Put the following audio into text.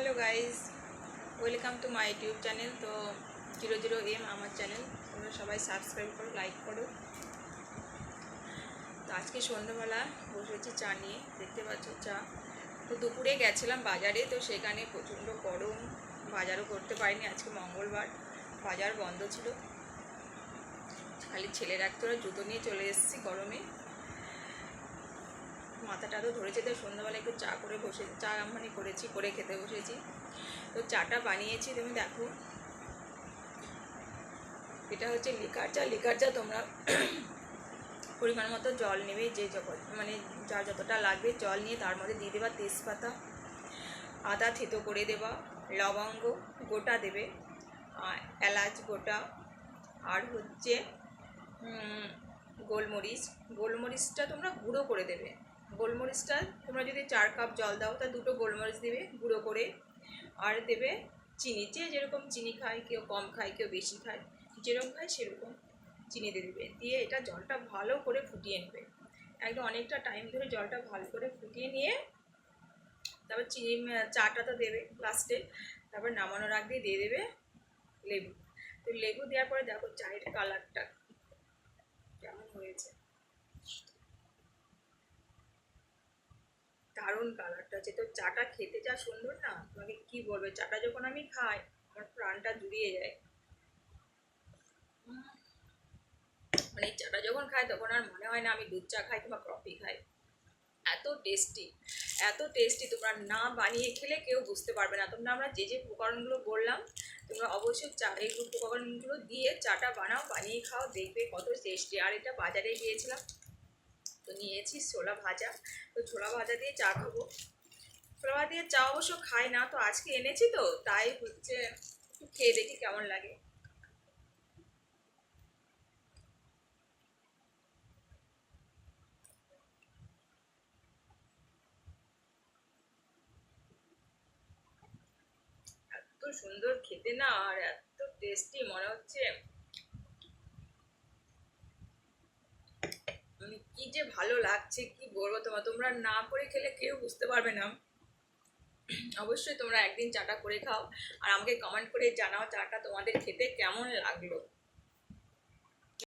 Hello guys welcome to my YouTube channel. তো zero zero M আমার channel, তোমরা সবাই সাবস্ক্রাইব করো, লাইক করো। তো আজকে সন্ধ্যাবেলা বসেছি চা নিয়ে, দেখতে পাচ্ছ চা। তো দুপুরে গেছিলাম বাজারে, তো সেখানে প্রচণ্ড গরম, বাজারও করতে পারিনি আজকে মঙ্গলবার, বাজার বন্ধ ছিল। খালি ছেলের এক জুতো নিয়ে চলে এসেছি গরমে। মাথাটা তো ধরেছে তো সন্ধ্যাবেলা একটু চা করে বসে, চা মানে করেছি, করে খেতে বসেছি। তো চাটা বানিয়েছি, তুমি দেখো। এটা হচ্ছে লিকার চা। লিকার চা তোমরা পরিমাণ মতো জল নেবে, যে যখন মানে যা যতটা লাগবে জল নিয়ে তার মধ্যে দিয়ে দেবা তেজপাতা, আদা থেতো করে দেবা, লবঙ্গ গোটা দেবে এলাচ গোটা, আর হচ্ছে গোলমরিচ। গোলমরিচটা তোমরা গুঁড়ো করে দেবে। গোলমরিচটা তোমরা যদি চার কাপ জল দাও, তা দুটো গোলমরিচ দেবে, গুঁড়ো করে। আর দেবে চিনি, যে যেরকম চিনি খায়, কেউ কম খায়, কেউ বেশি খায় যেরকম খায় সেরকম চিনি দিয়ে দেবে। দিয়ে এটা জলটা ভালো করে ফুটিয়ে নেবে। একদম অনেকটা টাইম ধরে জলটা ভালো করে ফুটিয়ে নিয়ে, তারপর চিনি চাটা তো দেবে লাস্টে তারপর নামানোর আগ দিয়ে দেবে লেবু। তো লেবু দেওয়ার পরে দেখো চায়ের কালারটা কেমন হয়েছে। দারুণ কালারটা আছে। তো চাটা খেতে যা সুন্দর না? তোমাকে কি বলবে? চাটা যখন আমি খাই, আমার প্রাণটা জুড়িয়ে যায়। মানে চাটা যখন খাই, তখন আর মনে হয় না আমি দুধ চা খাই কিংবা কফি খাই। এত টেস্টি এত টেস্টি তোমরা না বানিয়ে খেলে কেউ বুঝতে পারবে না। তোমরা আমরা যে যে উপকরণগুলো বললাম, তোমরা অবশ্যই চা, এই উপকরণগুলো দিয়ে চাটা বানাও, বানিয়ে খাও, দেখবে কত টেস্টি আর এটা বাজারে গিয়েছিলাম তো নিয়েছি ছোলা ভাজা। তো ছোলা ভাজা দিয়ে চা খাব। ছোলা ভাজা দিয়ে চা অবশ্য খাই না, তো আজকে এনেছি তো, তাই হচ্ছে একটু খেয়ে দেখি কেমন লাগে। সুন্দর খেতে না, আর এত টেস্টি মনে হচ্ছে। কি যে ভালো লাগছে, কি বলব তোমার তোমরা না করে খেলে কেউ বুঝতে পারবে না। অবশ্যই তোমরা একদিন চাটা করে খাও, আর আমাকে কমেন্ট করে জানাও চাটা তোমাদের খেতে কেমন লাগল।